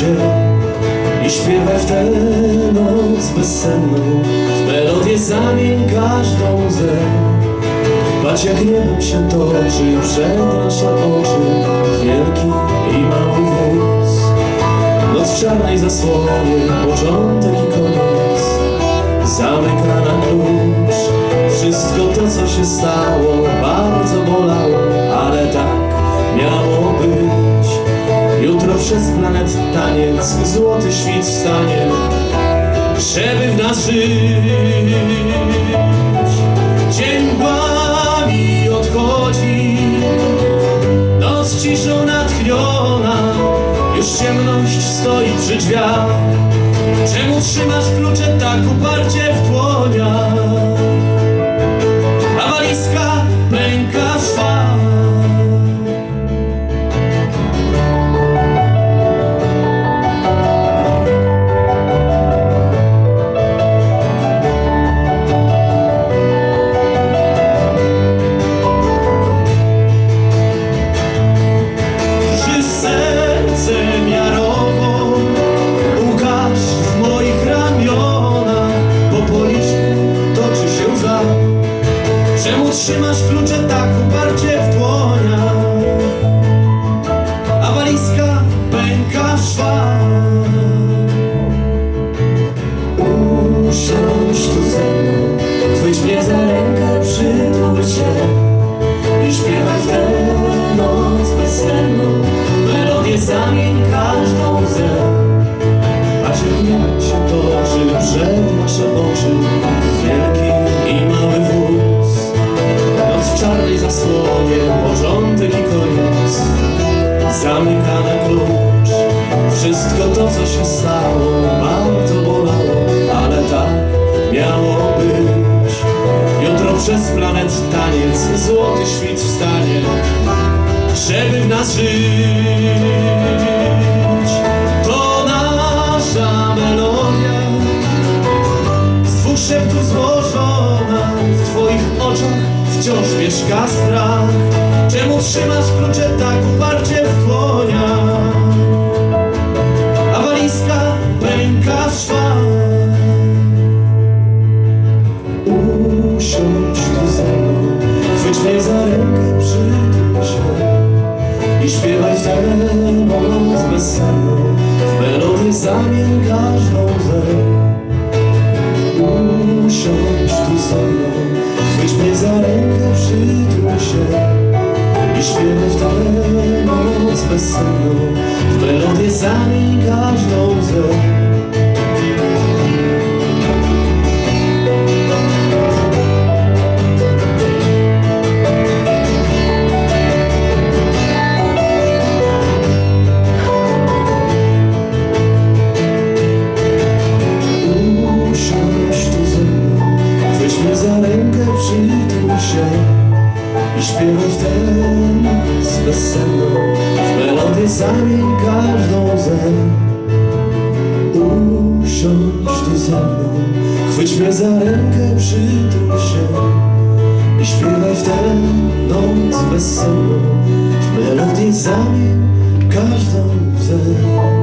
się i śpiewaj w tę noc bezsenną Z melodię zamień każdą łzę. Patrz jak niebo się toczy przed nasze oczy. Wielki i mały wóz. Noc w czarnej zasłonie, początek i koniec. Zamyka na klucz Wszystko to co się stało, bardzo taniec Złoty świt wstanie Żeby w nas Dzień mgłami odchodzi Noc ciszą natchniona Już ciemność stoi przy drzwiach. Czemu trzymasz klucze tak uparcie Czemu trzymasz klucze tak uparcie Wszystko to co się stało bardzo bolało Ale tak miało być. Jutro przez planet taniec Złoty świt wstanie Żeby w nas żyć. To nasza melodia Z dwóch szeptów złożona W twoich oczach wciąż mieszka strach. Czemu trzymasz klucze tak uparcie w dłoniach Usiądź tu ze mną, chwyć mnie za rękę, przytul się I śpiewaj w tę noc bezsenną W melodię zamień każdą łzę Usiądź tu ze mną, chwyć mnie za rękę, przytul się I śpiewaj w tę noc bezsenną W melodię zamień każdą zamień każdą łzę. Usiądź tu ze mną, chwyć mnie za rękę, przytul się i śpiewaj w tę noc bezsenną, w melodię zamień każdą łzę.